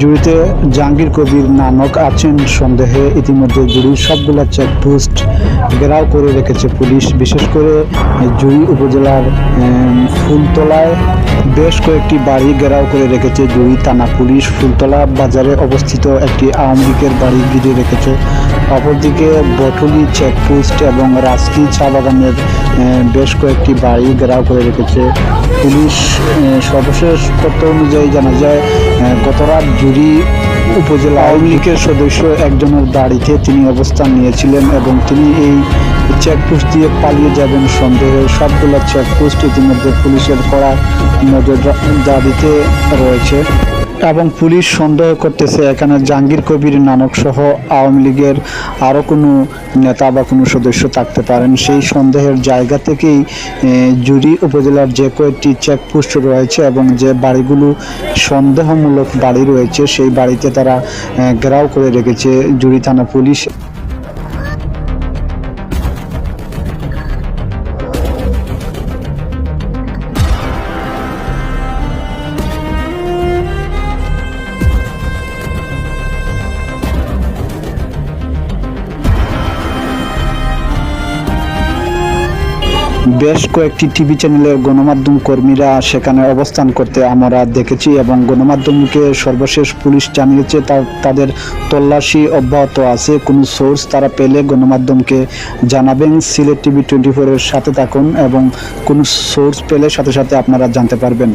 জুড়িতে জাহাঙ্গীর কবির নানক আছেন সন্দেহে ইতিমধ্যে জুড়ির সবগুলা চেকপোস্ট ঘেরাও করে রেখেছে পুলিশ। বিশেষ করে জুড়ি উপজেলার ফুলতলায় বেশ কয়েকটি বাড়ি ঘেরাও করে রেখেছে জুড়ি থানা পুলিশ। ফুলতলা বাজারে অবস্থিত একটি আওয়ামী লীগের বাড়ি ঘিরে রেখেছে অপরদিকে বটুলি চেকপোস্ট এবং রাজকি চা বাগানের বেশ কয়েকটি বাড়ি ঘেরাও করে রেখেছে পুলিশ। সর্বশেষ তথ্য অনুযায়ী জানা যায় গতরাত জুড়ি উপজেলা আওয়ামী লীগের সদস্য একজনের বাড়িতে তিনি অবস্থান নিয়েছিলেন এবং তিনি এই চেকপোস্ট দিয়ে পালিয়ে যাবেন সন্দেহে। সবগুলো চেকপোস্ট ইতিমধ্যে পুলিশের করা নজরদারিতে রয়েছে। এবং পুলিশ সন্দেহ করতেছে, এখানে জাহাঙ্গীর কবির নানক সহ আওয়ামী লীগের আরও কোনো নেতা বা কোনো সদস্য থাকতে পারেন। সেই সন্দেহের জায়গা থেকেই জুরি উপজেলার যে কয়েকটি চেকপোস্ট রয়েছে এবং যে বাড়িগুলো সন্দেহমূলক বাড়ি রয়েছে, সেই বাড়িতে তারা ঘেরাও করে রেখেছে জুড়ি থানা পুলিশ। বেশ কয়েকটি টিভি চ্যানেলের গণমাধ্যম কর্মীরা সেখানে অবস্থান করতে আমরা দেখেছি এবং গণমাধ্যমকে সর্বশেষ পুলিশ জানিয়েছে তাদের তল্লাশি অব্যাহত আছে। কোনো সোর্স তারা পেলে গণমাধ্যমকে জানাবেন। সিলেট টিভি টোয়েন্টি ফোরের সাথে থাকুন এবং কোনো সোর্স পেলে সাথে সাথে আপনারা জানতে পারবেন।